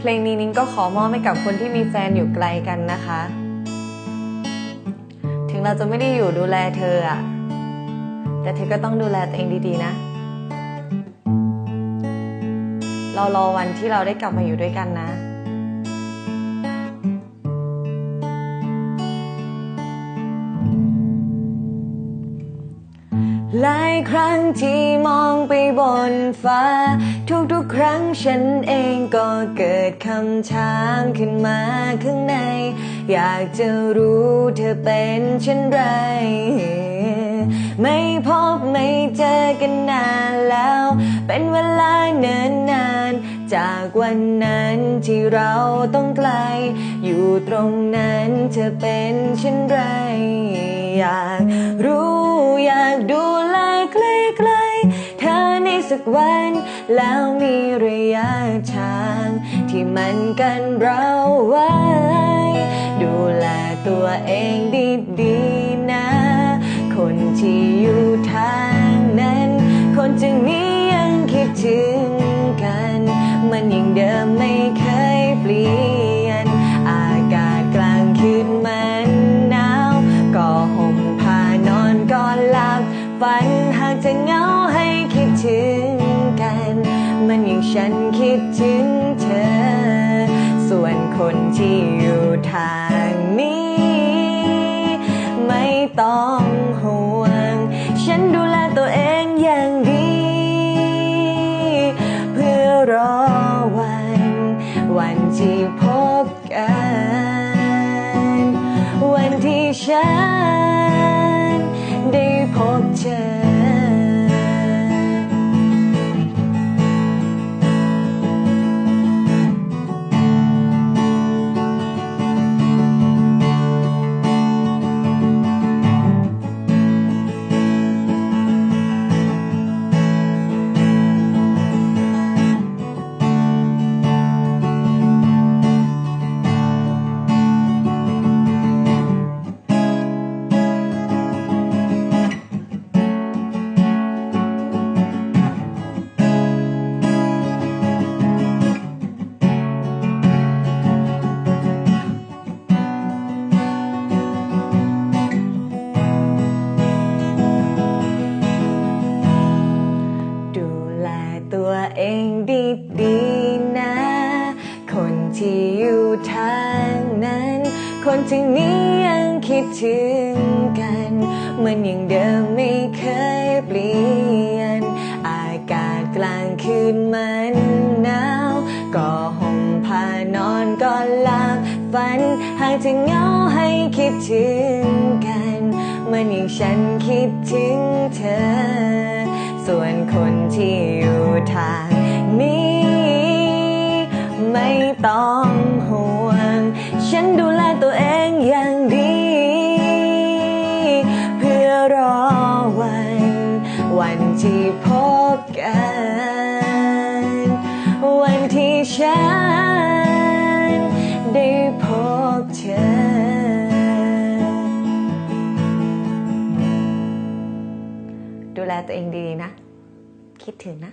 เพลงนี้นิ้งก็ขอมอบให้กับคนที่มีแฟนอยู่ไกลกันนะคะ ถึงเราจะไม่ได้อยู่ดูแลเธออะแต่เธอก็ต้องดูแลตัวเองดีๆนะ เรารอวันที่เราได้กลับมาอยู่ด้วยกันนะ หลายครั้งที่มองไปบนฟ้า ทุกๆครั้งฉันเองก็เกิดคำถามขึ้นมาข้างใน อยากจะรู้เธอเป็นเช่นไร ไม่พบไม่เจอกันนานแล้ว เป็นเวลาเนิ่นนาน จากวันนั้นที่เราต้องไกล อยู่ตรงนั้นเธอเป็นเช่นไร อยากรู้อยากดูแลใกล้ๆเธอในสักวัน แล้วมีระยะทาง ที่มันกันเราไว้ ดูแลตัวเองดีๆนะ คนที่ ฝันหากจะเหงาให้คิดถึงกัน มันยังฉันคิดถึงเธอ ส่วนคนที่อยู่ทางนี้ ไม่ต้องห่วง ฉันดูแลตัวเองอย่างดี เพื่อรอวัน วันที่พบกัน วันที่ฉัน พ เองดีๆนะ คนที่อยู่ทางนั้น คนที่นี้ยังคิดถึงกัน มันยังเดิมไม่เคยเปลี่ยน อากาศกลางคืนมันหนาว ก็ห่มผ้านอนก่อนหลับฝันหากจะเหงาให้คิดถึงกัน มันยังฉันคิดถึงเธอ ส่วนคนที่อยู่ทางนี้ ไม่ต้องห่วง ฉันดูแลตัวเองอย่างดี เพื่อรอวัน วันที่พบกัน วันที่ฉัน ได้พบเธอ ดูแลตัวเองดีๆนะ คิดถึงนะ